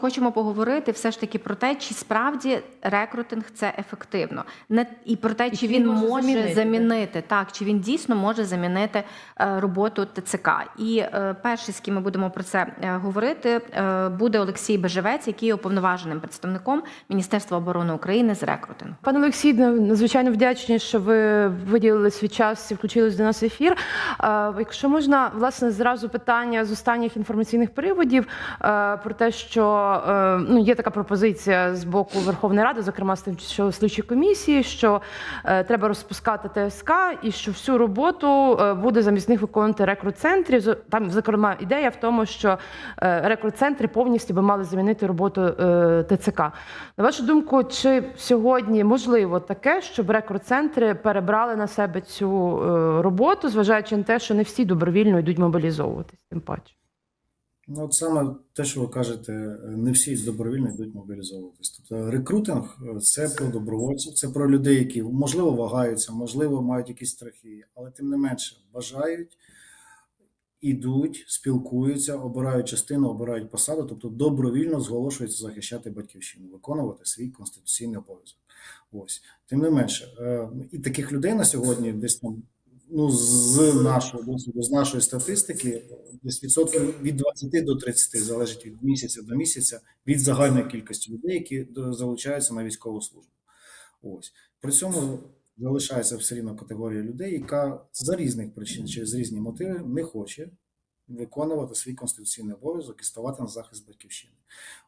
Хочемо поговорити все ж таки про те, чи справді рекрутинг це ефективно, не і про те, чи він може замінити, замінити, так, чи він дійсно може замінити е, роботу ТЦК. І е, перший, з ким ми будемо про це е, говорити, е, буде Олексій Бежевець, який є уповноваженим представником Міністерства оборони України з рекрутингу. Пане Олексій, надзвичайно вдячні, що ви виділили свій час і включились до нас в ефір. Е, Якщо можна, власне, зразу питання з останніх інформаційних приводів е, про те, що е, ну є така пропозиція з боку Верховної Ради, зокрема з тим, що слідчої комісії, що е, треба розпускати ТСК і що всю роботу е, буде замість них виконувати рекрут-центрів. Там, зокрема, ідея в тому, що рекрут-центри повністю би мали замінити роботу ТЦК. На вашу думку, чи сьогодні можливо таке, щоб рекрут-центри перебрали на себе цю роботу, зважаючи на те, що не всі добровільно йдуть мобілізовуватись, тим паче? Ну, от саме те, що ви кажете, не всі добровільно йдуть мобілізовуватись. Тобто рекрутинг е, це про добровольців, це про людей, які можливо вагаються, можливо, мають якісь страхи, але тим не менше бажають, ідуть, спілкуються, обирають частину, обирають посаду, тобто добровільно зголошуються захищати батьківщину, виконувати свій конституційний обов'язок. Ось тим не менше, е, і таких людей на сьогодні десь там. Ну, з нашого досвіду, з нашої статистики, десь відсотків від 20 до 30 залежить від місяця до місяця від загальної кількості людей, які залучаються на військову службу. Ось при цьому залишається все рівно категорія людей, яка за різних причин через різні мотиви не хоче виконувати свій конституційний обов'язок і ставати на захист батьківщини.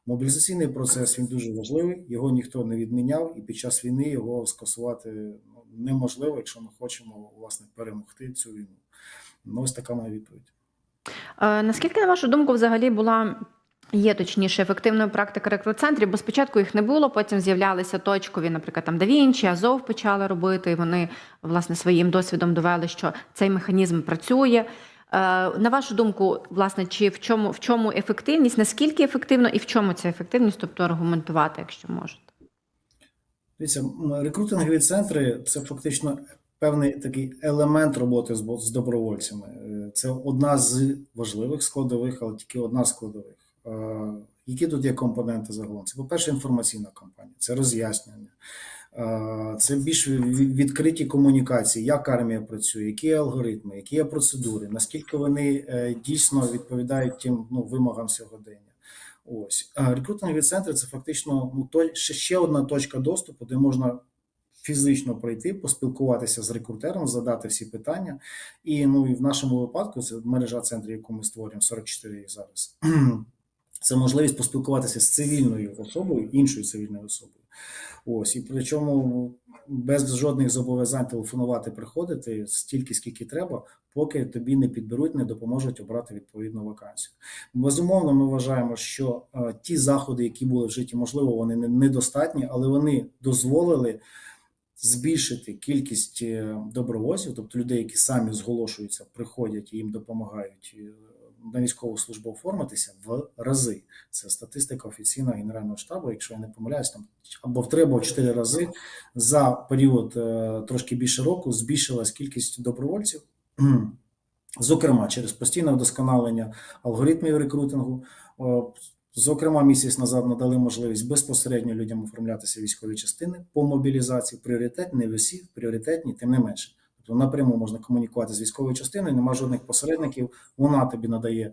Мобілізаційний процес він дуже важливий, його ніхто не відміняв, і під час війни його скасувати ну, неможливо, якщо ми хочемо власне перемогти цю війну. Ну, ось така моя відповідь. Е, Наскільки, на вашу думку, взагалі була є точніше ефективною практика рекрут-центрів? Бо спочатку їх не було, потім з'являлися точкові, наприклад, там Давінчі, Азов почали робити, і вони власне своїм досвідом довели, що цей механізм працює. Е, На вашу думку, власне, чи в чому в чому ефективність? Наскільки ефективно і в чому ця ефективність? Тобто аргументувати, якщо можете. Дивіться, рекрутингові центри це фактично певний такий елемент роботи з добровольцями. Е, Це одна з важливих складових, але тільки одна з складових. Е, Які тут є компоненти загалом? Це, по-перше, інформаційна кампанія, це роз'яснення, це більш відкриті комунікації, як армія працює, які алгоритми, які є процедури, наскільки вони е, дійсно відповідають тим ну, вимогам сьогодення. Ось а рекрутингові центри це фактично ну то ще одна точка доступу, де можна фізично пройти, поспілкуватися з рекрутером, задати всі питання. І ну і в нашому випадку це мережа центрів, яку ми створюємо 44 їх зараз. Це можливість поспілкуватися з цивільною особою, іншою цивільною особою. Ось і причому без жодних зобов'язань телефонувати, приходити стільки, скільки треба, поки тобі не підберуть, не допоможуть обрати відповідну вакансію. Безумовно, ми вважаємо, що е, ті заходи, які були вжиті, можливо, вони не- недостатні, але вони дозволили збільшити кількість е, добровольців, тобто людей, які самі зголошуються, приходять і їм допомагають е, на військову службу оформитися в рази. Це статистика офіційного генерального штабу, якщо я не помиляюсь, там або в три, або в чотири рази за період е, трошки більше року збільшилась кількість добровольців. Зокрема, через постійне вдосконалення алгоритмів рекрутингу. Зокрема, місяць назад надали можливість безпосередньо людям оформлятися військові частини по мобілізації. Пріоритетні, не всі, пріоритетні, тим не менше. Тобто напряму можна комунікувати з військовою частиною, немає жодних посередників. Вона тобі надає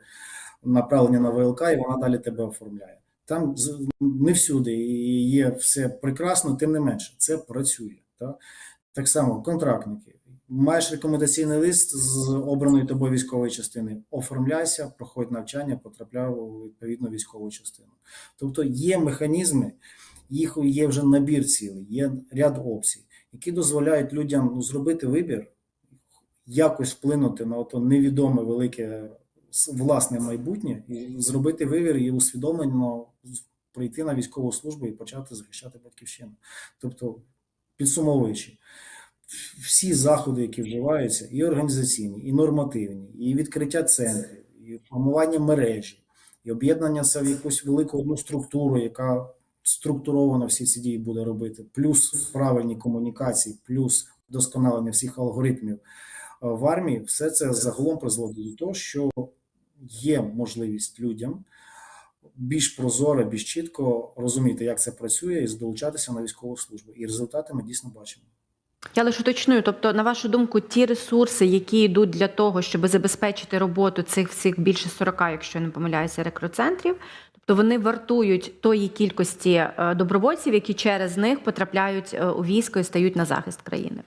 направлення на ВЛК, і вона далі тебе оформляє. Там не всюди і є все прекрасно, тим не менше, це працює. Так, так само контрактники. Маєш рекомендаційний лист з обраної тобою військової частини. Оформляйся, проходь навчання, потрапляй у відповідну військову частину. Тобто є механізми, їх є вже набір цілий, є ряд опцій, які дозволяють людям ну, зробити вибір, якось вплинути на ото невідоме велике власне майбутнє, і зробити вибір і усвідомлено прийти на військову службу і почати захищати батьківщину. Тобто, підсумовуючи, всі заходи, які вживаються, і організаційні, і нормативні, і відкриття центрів, і формування мережі, і об'єднання це в якусь велику одну структуру, яка структуровано всі ці дії буде робити, плюс правильні комунікації, плюс вдосконалення всіх алгоритмів е, в армії, все це загалом призводить до того, що є можливість людям більш прозоро, більш чітко розуміти, як це працює, і долучатися на військову службу. І результати ми дійсно бачимо. Я лише уточнюю, тобто, на вашу думку, ті ресурси, які йдуть для того, щоб забезпечити роботу цих всіх більше 40, якщо я не помиляюся, рекрут-центрів, тобто вони вартують тої кількості е, добровольців, які через них потрапляють е, у військо і стають на захист країни.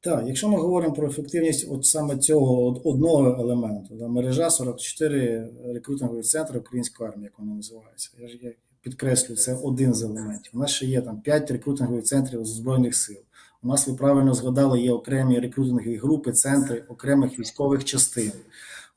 Так, якщо ми говоримо про ефективність от саме цього одного елементу, да, мережа 44 рекрутингових центри української армії, як вони називаються. Я ж я підкреслюю, це один з елементів. У нас ще є там 5 рекрутингових центрів Збройних сил. У нас, ви правильно згадали, є окремі рекрутингові групи, центри окремих військових частин.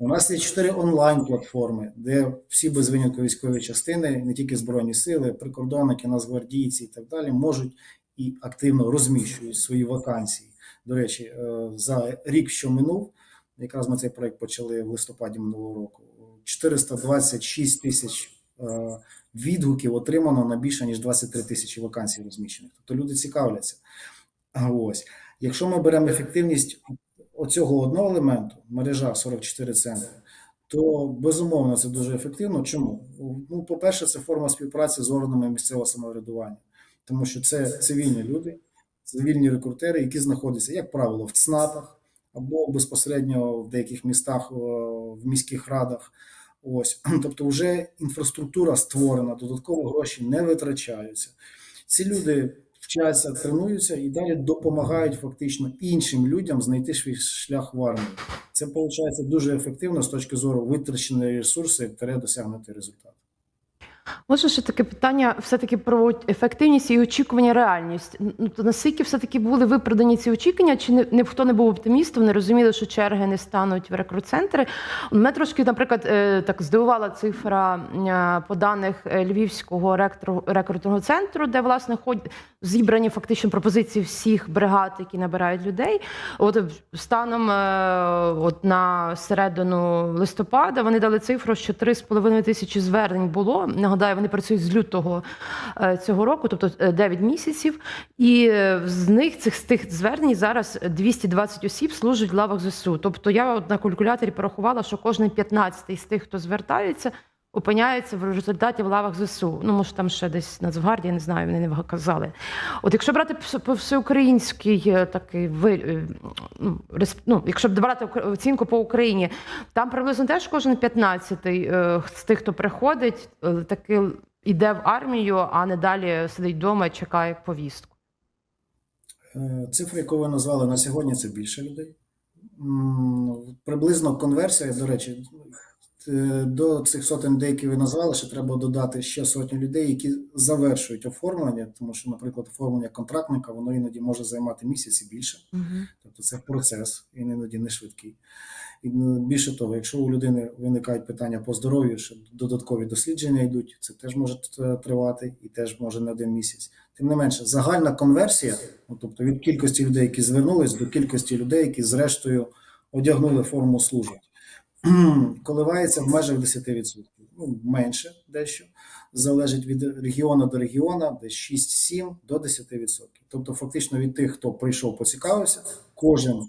У нас є чотири онлайн-платформи, де всі без винятку військові частини, не тільки Збройні сили, прикордонники, нацгвардійці і так далі, можуть і активно розміщують свої вакансії. До речі, е, за рік, що минув, якраз ми цей проект почали в листопаді минулого року. 426 тисяч е, відгуків отримано на більше ніж 23 тисячі вакансій розміщених. Тобто люди цікавляться. Ось, якщо ми беремо ефективність оцього одного елементу, мережа 44 центри, то безумовно це дуже ефективно. Чому? Ну, по-перше, це форма співпраці з органами місцевого самоврядування, тому що це цивільні люди, цивільні рекрутери, які знаходяться, як правило, в ЦНАПах або безпосередньо в деяких містах, в міських радах. Ось, тобто, вже інфраструктура створена, додатково гроші не витрачаються. Ці люди вчаться, тренуються і далі допомагають фактично іншим людям знайти свій шлях в армії. Це виходить дуже ефективно з точки зору витраченої ресурси та досягнути результат. Може, ще таке питання все-таки про ефективність і очікування реальність. Ну, то наскільки все-таки були виправдані ці очікування, чи не, не хто не був оптимістом, не розуміли, що черги не стануть в рекрут-центри? Мене трошки, наприклад, е, так здивувала цифра е, по даних е, Львівського рекрутного центру, де власне ходять зібрані фактично пропозиції всіх бригад, які набирають людей. От станом от на середину листопада вони дали цифру, що 3,5 тисячі звернень було. Нагадаю, вони працюють з лютого е, цього року, тобто е, 9 місяців. І е, з них цих з тих звернень зараз 220 осіб служать в лавах ЗСУ. Тобто я от на калькуляторі порахувала, що кожен 15 з тих, хто звертається. Опиняється в результаті в лавах ЗСУ. Ну, може, там ще десь Нацгвардія, не знаю, вони не казали. От якщо брати по- всеукраїнський е, такий е, ну, ну, якщо брати оцінку по Україні, там приблизно теж кожен 15-й е, з тих, хто приходить, таки йде в армію, а не далі сидить вдома і чекає повістку. Цифри, яку ви назвали на сьогодні, це більше людей. Приблизно конверсія, до речі, до цих сотень людей, які ви назвали, ще треба додати ще сотні людей, які завершують оформлення, тому що, наприклад, оформлення контрактника воно іноді може займати місяць і більше. Тобто це процес, він іноді не швидкий. І ну, більше того, якщо у людини виникають питання по здоров'ю, ще додаткові дослідження йдуть, це теж може е, тривати і теж може не один місяць. Тим не менше, загальна конверсія, ну, тобто від кількості людей, які звернулись, до кількості людей, які зрештою одягнули форму служать, коливається в межах 10%. Ну, менше дещо. Залежить від регіону до регіону, десь 6-7 до 10%. Тобто, фактично від тих, хто прийшов, поцікавився, кожен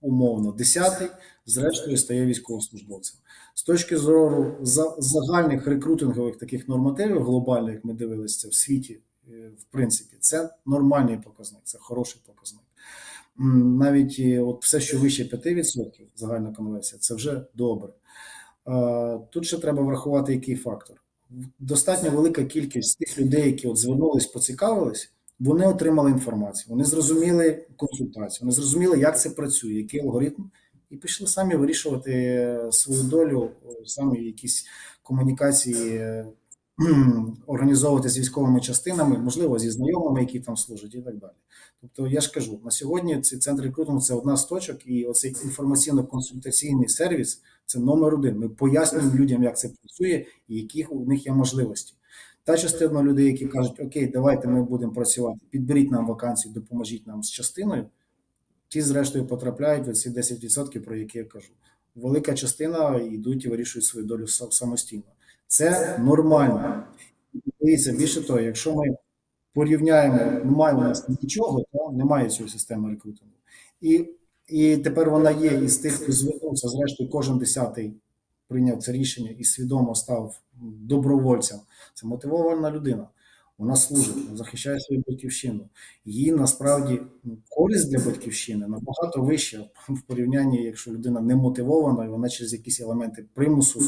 умовно десятий, зрештою стає військовослужбовцем. З точки зору за- загальних рекрутингових таких нормативів, глобальних, як ми дивилися в світі, е, в принципі, це нормальний показник, це хороший показник. Навіть е, от все, що вище 5%, загальна конверсія, це вже добре. Тут ще треба врахувати який фактор. Достатньо велика кількість тих людей, які от звернулись, поцікавились, вони отримали інформацію, вони зрозуміли консультацію, вони зрозуміли, як це працює, який алгоритм, і пішли самі вирішувати е, свою долю, е, самі якісь комунікації організовувати з військовими частинами, можливо, зі знайомими, які там служать, і так далі. Тобто, я ж кажу, на сьогодні цей центр рекрутингу це одна з точок, і оцей інформаційно-консультаційний сервіс це номер один. Ми пояснюємо людям, як це працює і які у них є можливості. Та частина людей, які кажуть, окей, давайте ми будемо працювати, підберіть нам вакансію, допоможіть нам з частиною. Ті, зрештою, потрапляють в ці 10%, про які я кажу. Велика частина йдуть і вирішують свою долю самостійно. Це нормально. Дивіться, більше того, якщо ми порівняємо, немає у нас нічого, то немає цієї системи рекрутингу. І, і тепер вона є із тих, хто звернувся, зрештою, кожен десятий прийняв це рішення і свідомо став добровольцем, це мотивована людина. Вона служить, захищає свою батьківщину. Її насправді користь для батьківщини набагато вища в порівнянні, якщо людина не мотивована, і вона через якісь елементи примусу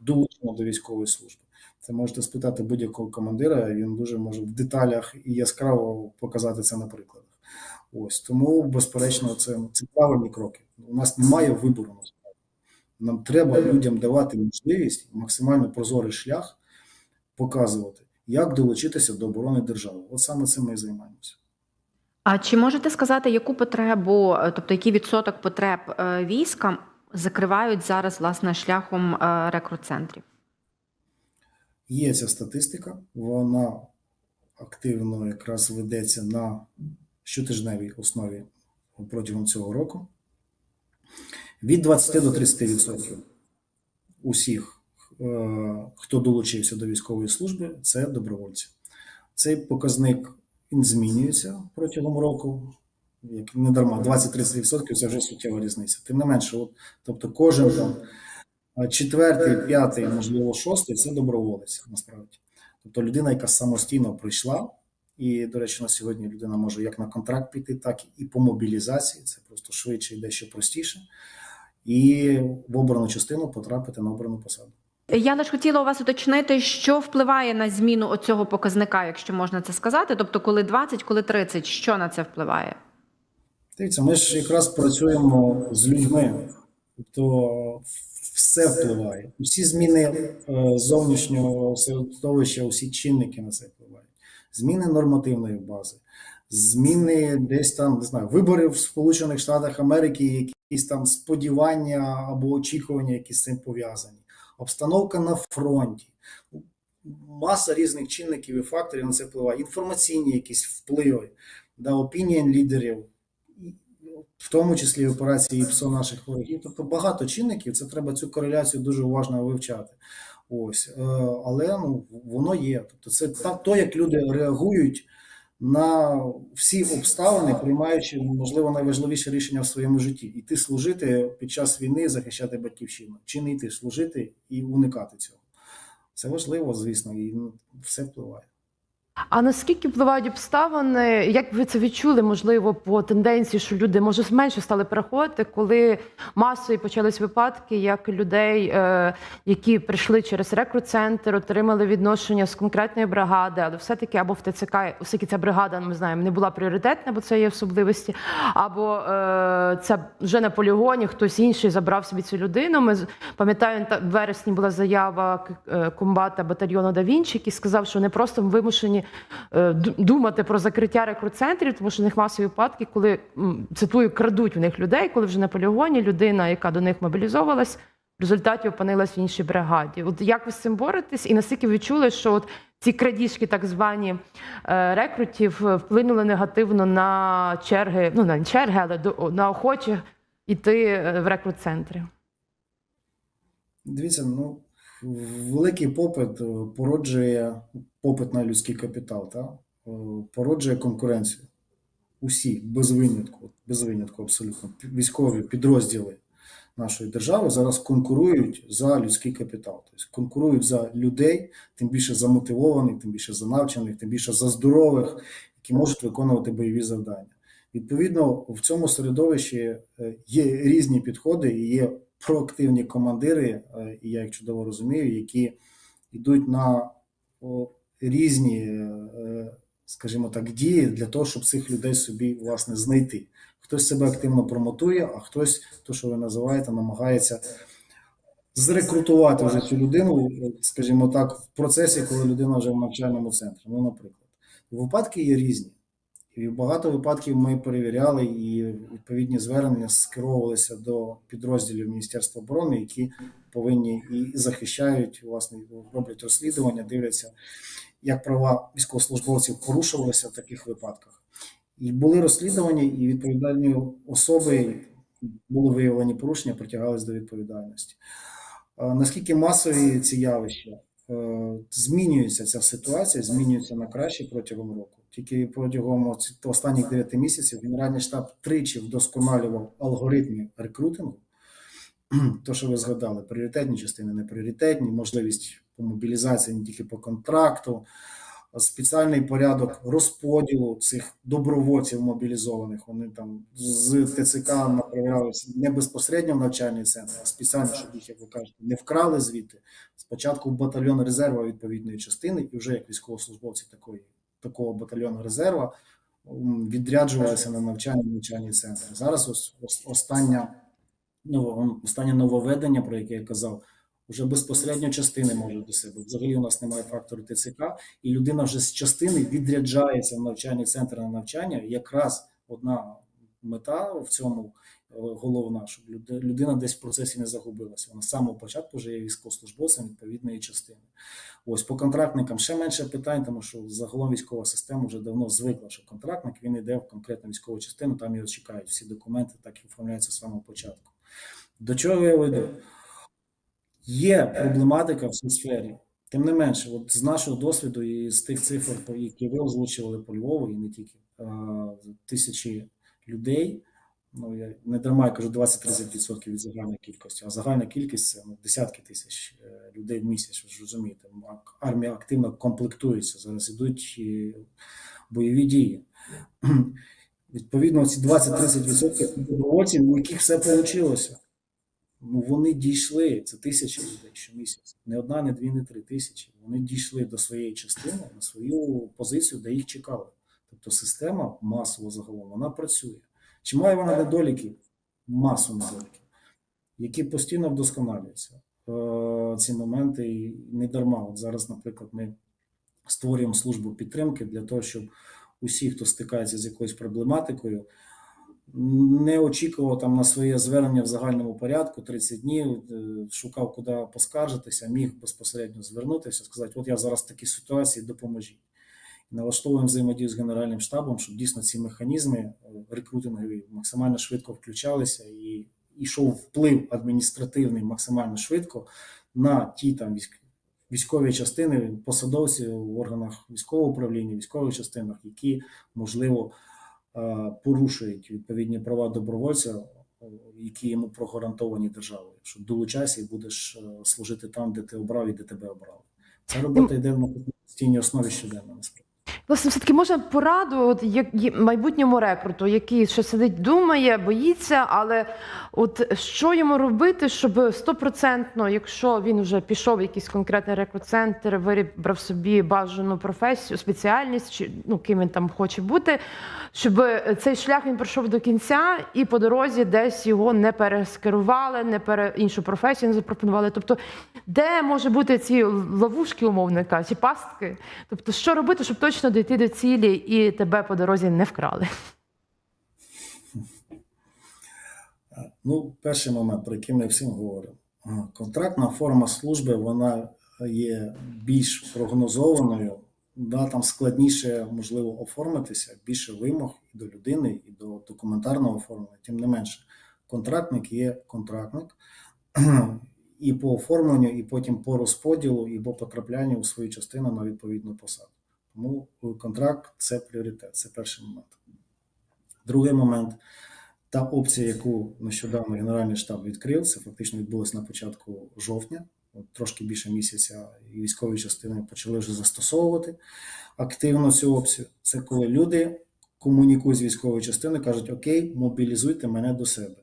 долучена до військової служби. Це можете спитати будь-якого командира, він дуже може в деталях і яскраво показати це на прикладах. Ось тому, безперечно, це, це правильні кроки. У нас немає вибору. Нам треба людям давати можливість максимально прозорий шлях показувати, як долучитися до оборони держави. От саме цим ми і займаємося. А чи можете сказати, яку потребу, е, тобто який відсоток потреб е, війська закривають зараз власне шляхом е, рекрут-центрів? Є ця статистика, вона активно якраз ведеться на щотижневій основі протягом цього року. Від 20 до 30% усіх, е, хто долучився до військової служби, це добровольці. Цей показник він змінюється протягом року. Як не дарма, 20-30% це вже суттєва різниця. Тим не менше, от, тобто кожен там четвертий, п'ятий, можливо, шостий це доброволець насправді. Тобто людина, яка самостійно прийшла, і, до речі, на сьогодні людина може як на контракт піти, так і по мобілізації. Це просто швидше і дещо простіше. І в обрану частину потрапити на обрану посаду. Я лише хотіла у вас уточнити, що впливає на зміну оцього показника, якщо можна це сказати. Тобто, коли 20, коли 30, що на це впливає? Дивіться, ми ж якраз працюємо з людьми, тобто все впливає. Усі зміни е, зовнішнього середовища, усі чинники на це впливають. Зміни нормативної бази, зміни десь там, не знаю, вибори в Сполучених Штатах Америки, якісь там сподівання або очікування, які з цим пов'язані, обстановка на фронті. Маса різних чинників і факторів на це впливає. Інформаційні якісь впливи, да, опінієн лідерів, в тому числі операції ПСО наших ворогів. Тобто багато чинників, це треба цю кореляцію дуже уважно вивчати. Ось, е, але ну, воно є. Тобто, це то, як люди реагують на всі обставини, приймаючи, можливо, найважливіше рішення в своєму житті: іти служити під час війни, захищати батьківщину, чи не йти служити і уникати цього. Це важливо, звісно, і ну, все впливає. А наскільки впливають обставини? Як ви це відчули, можливо, по тенденції, що люди може менше стали переходити, коли масові почались випадки, як людей, е, які прийшли через рекрут-центр, отримали відношення з конкретної бригади, але все-таки або в ТЦК, оскільки ця бригада, ми знаємо, не була пріоритетна, бо це є особливості, або е, це вже на полігоні хтось інший забрав собі цю людину. Ми пам'ятаю, та- в вересні була заява е, комбата батальйону Да Вінчі, який сказав, що вони просто вимушені думати про закриття рекрут-центрів, тому що в них масові випадки, коли цитую, крадуть в них людей, коли вже на полігоні людина, яка до них мобілізовувалась, в результаті опинилась в іншій бригаді. От як ви з цим боретесь, і наскільки ви відчули, що от ці крадіжки, так звані е, рекрутів, е, вплинули негативно на черги, ну не черги, але на охочих іти е, в рекрут-центри? Дивіться, ну великий попит е, породжує попит на людський капітал, та? е, породжує конкуренцію. Усі без винятку, без винятку абсолютно військові підрозділи нашої держави зараз конкурують за людський капітал, тобто конкурують за людей, тим більше замотивованих, тим більше за навчених, тим більше за здорових, які можуть виконувати бойові завдання. Відповідно, в цьому середовищі е, є різні підходи і є проактивні командири, е, і я їх чудово розумію, які йдуть на різні, е, скажімо так, дії для того, щоб цих людей собі власне знайти. Хтось себе активно промотує, а хтось, то що ви називаєте, намагається зрекрутувати вже цю людину, скажімо так, в процесі, коли людина вже в навчальному центрі. Ну, наприклад, випадки є різні. І багато випадків ми перевіряли, і відповідні звернення скеровувалися до підрозділів Міністерства оборони, які повинні і захищають, власне, роблять розслідування, дивляться, як права військовослужбовців порушувалися в таких випадках. І були розслідування, і відповідальні особи були виявлені порушення, притягались до відповідальності. Наскільки масові ці явища? Е, Змінюється ця ситуація, змінюється на краще протягом року. Тільки протягом останніх 9 місяців Генеральний штаб тричі вдосконалював алгоритми рекрутингу. то, що ви згадали, пріоритетні частини, непріоритетні, можливість по мобілізації не тільки по контракту, спеціальний порядок розподілу цих добровольців мобілізованих. Вони там з ТЦК направлялися не безпосередньо в навчальний центр, а спеціально, щоб їх, як ви кажете, не вкрали звідти. Спочатку батальйон резерву відповідної частини, і вже як військовослужбовці такої, такого батальйону резерва відряджувалися на навчання в навчальні центри. Зараз ось, ось остання, ну, останнє нововведення, про яке я казав, вже безпосередньо частини можуть до себе. Взагалі у нас немає фактору ТЦК, і людина вже з частини відряджається в навчальний центр на навчання. Якраз одна мета в цьому е, головна, щоб людина десь в процесі не загубилася. Вона з самого початку вже є військовослужбовцем відповідної частини. Ось по контрактникам ще менше питань, тому що загалом військова система вже давно звикла, що контрактник він йде в конкретну військову частину, там його чекають. Всі документи так і оформляються з самого початку. До чого я веду? Є проблематика в цій сфері. Тим не менше, от з нашого досвіду і з тих цифр, які ви озвучували по Львову, і не тільки тисячі людей. Ну я не дарма я кажу 20-30% від загальної кількості, а загальна кількість це ну, десятки тисяч е, людей в місяць. Ви ж розумієте, армія активно комплектується. Зараз ідуть бойові дії. Відповідно, ці 20-30% добровольців, у яких все вийшло. Ну, вони дійшли, це тисячі людей щомісяця. Не одна, не дві, не три тисячі. Вони дійшли до своєї частини на свою позицію, де їх чекали. Тобто система масово загалом вона працює. Чи має вона недоліків? Масу недоліків, які постійно вдосконалюються. Е, ці моменти і не дарма. От зараз, наприклад, ми створюємо службу підтримки для того, щоб усі, хто стикається з якоюсь проблематикою, не очікував там на своє звернення в загальному порядку 30 днів, е, шукав, куди поскаржитися, міг безпосередньо звернутися, сказати: от я зараз в такій ситуації, допоможіть. Налаштовуємо взаємодію з Генеральним штабом, щоб дійсно ці механізми е, рекрутингові максимально швидко включалися і йшов вплив адміністративний максимально швидко на ті там військ- військові частини, посадовці в органах військового управління, військових частинах, які можливо е, порушують відповідні права добровольця, е, які йому прогарантовані державою. Що долучайся і будеш служити там, де ти обрав і де тебе обрали. Ця робота йде на постійній основі щоденно. Насправді. Власне, все таки можна пораду, от як майбутньому рекруту, який ще сидить, думає, боїться, але от що йому робити, щоб стопроцентно, якщо він вже пішов в якийсь конкретний рекрут-центр, вибрав собі бажану професію, спеціальність, чи ну ким він там хоче бути, щоб цей шлях він пройшов до кінця і по дорозі десь його не перескерували, не пере іншу професію не запропонували. Тобто, де може бути ці ловушки умовника, ці пастки? Тобто, що робити, щоб точно дійти до цілі і тебе по дорозі не вкрали? Ну, перший момент, про який ми всім говоримо. Контрактна форма служби вона є більш прогнозованою, да, там складніше можливо оформитися, більше вимог і до людини, і до документарного оформлення. Тим не менше, контрактник є контрактник і по оформленню, і потім по розподілу, і по потраплянню у свою частину на відповідну посаду. Тому контракт це пріоритет, це перший момент. Другий момент та опція, яку нещодавно Генеральний штаб відкрив, це фактично відбулося на початку жовтня, трошки більше місяця, і військові частини почали вже застосовувати активно цю опцію. Це коли люди комунікують з військовою частиною, кажуть: Окей, мобілізуйте мене до себе.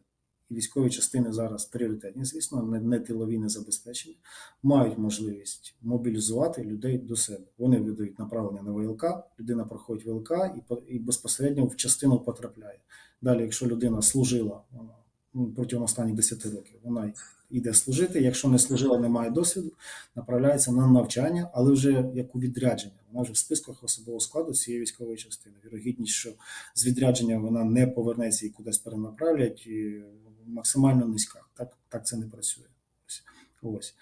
І військові частини зараз пріоритетні, звісно, не, не тилові, не забезпечені, мають можливість мобілізувати людей до себе. Вони видають направлення на ВЛК, людина проходить ВЛК і, і безпосередньо в частину потрапляє. Далі, якщо людина служила ну, протягом останніх 10 років, вона йде служити. Якщо не служила, не має досвіду, направляється на навчання, але вже як у відрядження. Вона вже в списках особового складу цієї військової частини. Вірогідність, що з відрядження вона не повернеться і кудись перенаправлять, максимально низька. Так, так це не працює. Ось.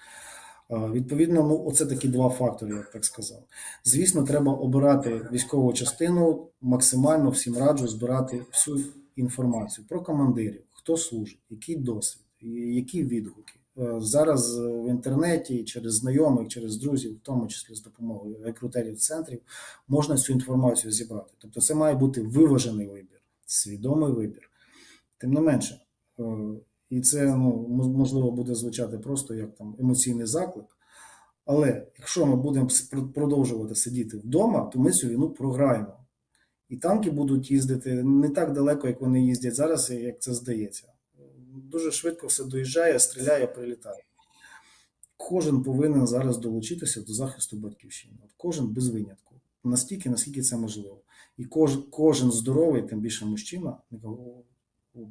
Відповідно, ну оце такі два фактори, я так сказав. Звісно, треба обирати військову частину, максимально всім раджу збирати всю інформацію про командирів, хто служить, який досвід, які відгуки. Е, Зараз в інтернеті через знайомих, через друзів, в тому числі з допомогою рекрутерів центрів, можна цю інформацію зібрати. Тобто, це має бути виважений вибір, свідомий вибір. Тим не менше, І це ну, можливо буде звучати просто як там емоційний заклик. Але якщо ми будемо продовжувати сидіти вдома, то ми цю війну програємо. І танки будуть їздити не так далеко, як вони їздять зараз, як це здається. Дуже швидко все доїжджає, стріляє, прилітає. Кожен повинен зараз долучитися до захисту батьківщини. От кожен без винятку. Настільки, наскільки це можливо. І кож, кожен здоровий, тим більше мужчина,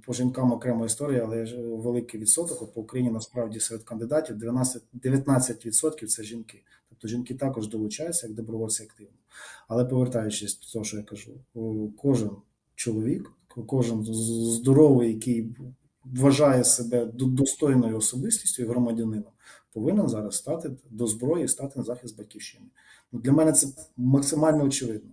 по жінкам окрема історія, але великий відсоток. От по Україні насправді серед кандидатів 12, 19% це жінки. Тобто жінки також долучаються як добровольці активно. Але повертаючись до того, що я кажу, кожен чоловік, кожен здоровий, який вважає себе до- достойною особистістю і громадянином, повинен зараз стати до зброї стати на захист батьківщини. Ну, для мене це максимально очевидно.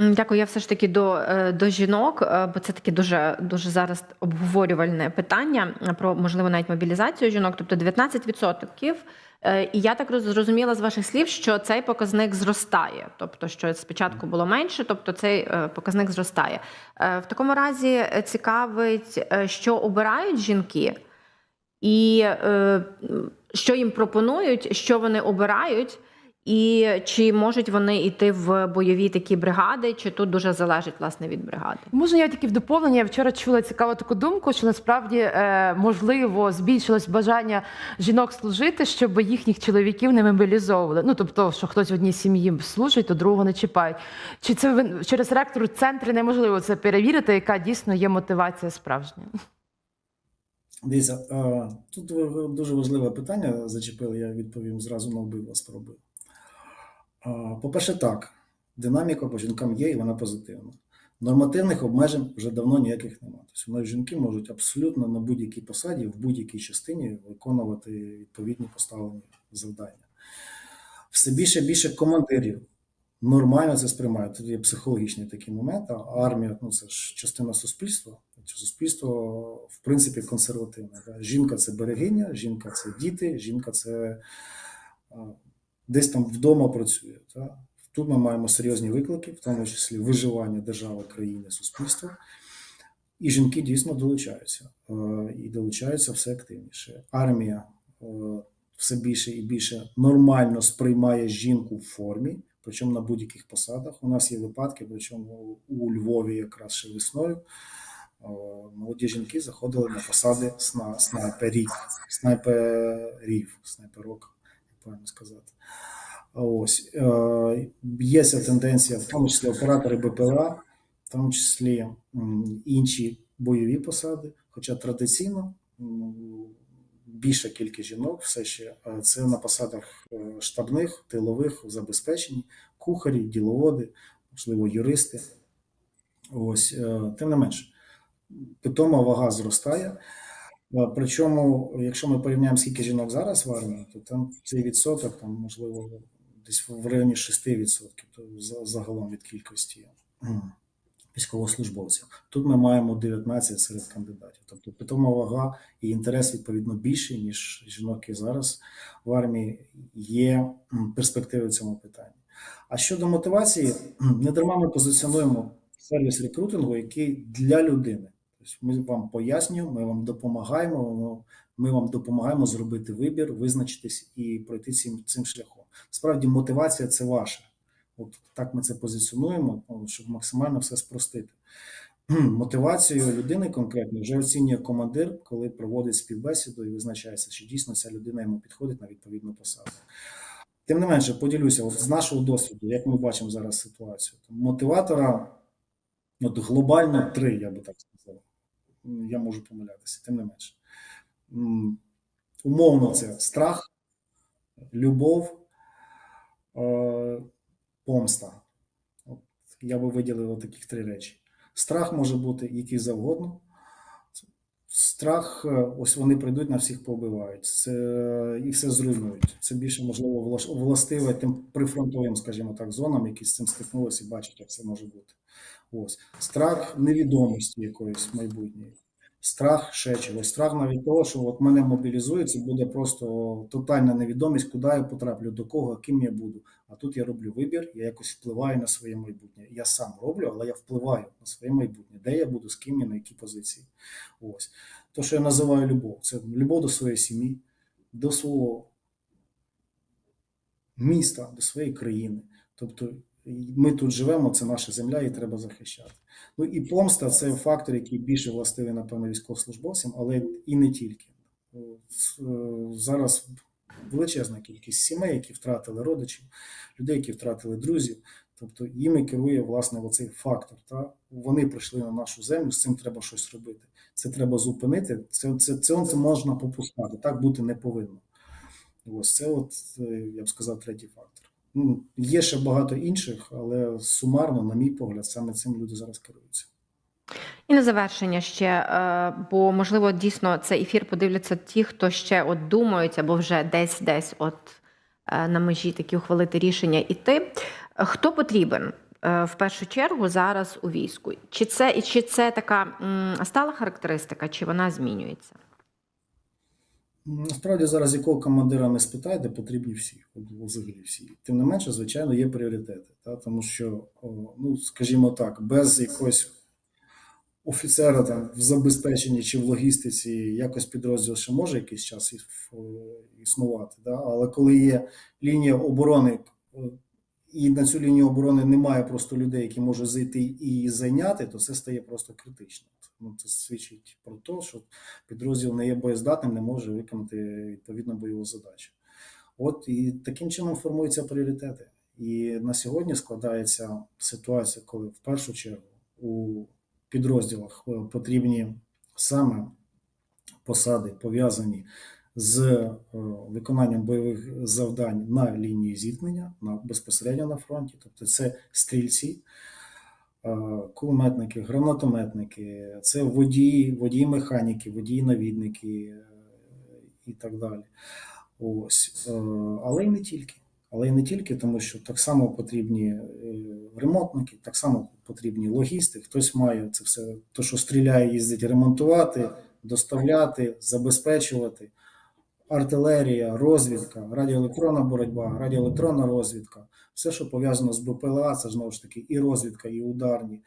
М, Дякую. Я все ж таки до, е, до жінок, е, бо це таке дуже дуже зараз обговорювальне питання е, про можливо навіть мобілізацію жінок, тобто 19%. Е, І я так роз- зрозуміла з ваших слів, що цей показник зростає, тобто що спочатку було менше, тобто цей е, показник зростає. Е, В такому разі е, цікавить, е, що обирають жінки, і е, м, що їм пропонують, що вони обирають, і чи можуть вони йти в бойові такі бригади, чи тут дуже залежить власне від бригади? Можна я тільки в доповнення? Я вчора чула цікаву таку думку, що насправді е, можливо збільшилось бажання жінок служити, щоб їхніх чоловіків не мобілізовували. Ну тобто, що хтось в одній сім'ї служить, то другого не чіпають. Чи це ви- через ректор центри неможливо це перевірити, яка дійсно є мотивація справжня? Дивіться, е, тут дуже важливе питання зачепили, я відповім зразу на обидва спроби. По-перше, так, динаміка по жінкам є і вона позитивна. Нормативних обмежень вже давно ніяких немає. Тобто жінки можуть абсолютно на будь-якій посаді, в будь-якій частині виконувати відповідні поставлені завдання. Все більше і більше командирів нормально це сприймають. Тут є психологічний такий момент, а армія ну, це ж частина суспільства. Суспільство, в принципі, консервативне. Жінка це берегиня, жінка це діти, жінка це десь там вдома працює. Та? Тут ми маємо серйозні виклики, в тому числі виживання держави, країни, суспільства. І жінки дійсно долучаються. Е, І долучаються все активніше. Армія е, все більше і більше нормально сприймає жінку в формі, причому на будь-яких посадах. У нас є випадки, причому у Львові якраз ще весною. е, Молоді жінки заходили на посади сна, снайперів, снайперів, снайперок, правильно сказати. Ось е, є ця тенденція, в тому числі оператори БПЛА, в тому числі інші бойові посади. Хоча традиційно більша кількість жінок все ще е, це на посадах е, штабних, тилових, в забезпеченні, кухарі, діловоди, можливо, юристи. Ось, тим не менше, питома вага зростає. Е, Причому, якщо ми порівняємо, скільки жінок зараз в армії, то там цей відсоток, там, можливо, десь в районі 6%, то за- загалом від кількості військовослужбовців. Тут ми маємо 19 серед кандидатів. Тобто питома вага і інтерес, відповідно, більший, ніж жінок і зараз в армії є перспективи в цьому питанні. А щодо мотивації, не дарма ми позиціонуємо сервіс рекрутингу, який для людини. Тобто ми вам пояснюємо, ми вам допомагаємо, ми вам допомагаємо зробити вибір, визначитись і пройти цим, цим шляхом. Справді, мотивація це ваша. От так ми це позиціонуємо, ну, щоб максимально все спростити. Мотивацію людини конкретно вже оцінює командир, коли проводить співбесіду і визначається, чи дійсно ця людина йому підходить на відповідну посаду. Тим не менше, поділюся от з нашого досвіду, як ми бачимо зараз ситуацію. Мотиватора от глобально три, я би так сказав. Я можу помилятися, тим не менше. Умовно, це страх, любов, е, помста. От я би виділив таких три речі. Страх може бути який завгодно. Страх, е, ось вони прийдуть на всіх побивають, це і все зруйнують. Це більше можливо властиве тим прифронтовим, скажімо так, зонам, які з цим стикнулися і бачать, як це може бути. Ось страх невідомості якоїсь майбутньої, страх ще чогось, страх навіть того, що от мене мобілізують, це буде просто тотальна невідомість, куди я потраплю, до кого, ким я буду. А тут я роблю вибір, я якось впливаю на своє майбутнє. Я сам роблю, але я впливаю на своє майбутнє, де я буду, з ким я на якій позиції. Ось. То, що я називаю любов, це любов до своєї сім'ї, до свого міста, до своєї країни. Тобто ми тут живемо, це наша земля, і треба захищати. Ну і помста це фактор, який більше властивий, напевно, військовослужбовцям, але і не тільки. Е, Зараз величезна кількість сімей, які втратили родичів, людей, які втратили друзів. Тобто їми керує власне оцей фактор. Та? Вони прийшли на нашу землю, з цим треба щось робити. Це треба зупинити. Це, це, це, це можна попускати. Так бути не повинно. Ось це, от, е, я б сказав, третій фактор. Ну, є ще багато інших, але сумарно, на мій погляд, саме цим люди зараз керуються. І на завершення ще, е, бо можливо дійсно цей ефір подивляться ті, хто ще от думають або вже десь десь от е, на межі такі ухвалити рішення іти. Хто потрібен е, в першу чергу зараз у війську? Чи це чи це така стала характеристика, чи вона змінюється? Насправді зараз якого командира не спитайте, потрібні всі, взагалі всі. Тим не менше, звичайно, є пріоритети. Та? Тому що, ну, скажімо так, без якогось офіцера там в забезпеченні чи в логістиці якось підрозділ ще може якийсь час існувати. Та? Але коли є лінія оборони, о, і на цю лінію оборони немає просто людей, які можуть зайти і зайняти, то це стає просто критично. Ну, це свідчить про те, що підрозділ не є боєздатним, не може виконати відповідну бойову задачу. От і таким чином формуються пріоритети. І на сьогодні складається ситуація, коли в першу чергу у підрозділах е, потрібні саме посади пов'язані з е, виконанням бойових завдань на лінії зіткнення, на безпосередньо на фронті, тобто це стрільці, е, кулеметники, гранатометники, це водії, водії-механіки, водії-навідники е, і так далі. Ось, але й не тільки. Але й не тільки, тому що так само потрібні ремонтники, так само потрібні логісти. Хтось має це все, то, що стріляє, їздить ремонтувати, доставляти, забезпечувати. Артилерія, розвідка, радіоелектронна боротьба, радіоелектронна розвідка, все, що пов'язано з БПЛА, це знову ж таки і розвідка, і ударні.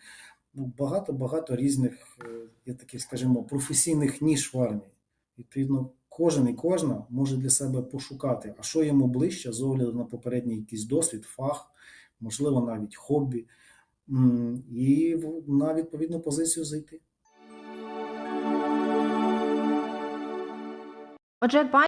Ну, багато-багато різних, е, є таких, скажімо, професійних ніж в армії. Відповідно, кожен і кожна може для себе пошукати, а що йому ближче з огляду на попередній якийсь досвід, фах, можливо, навіть хобі, і на відповідну позицію зайти. Отже,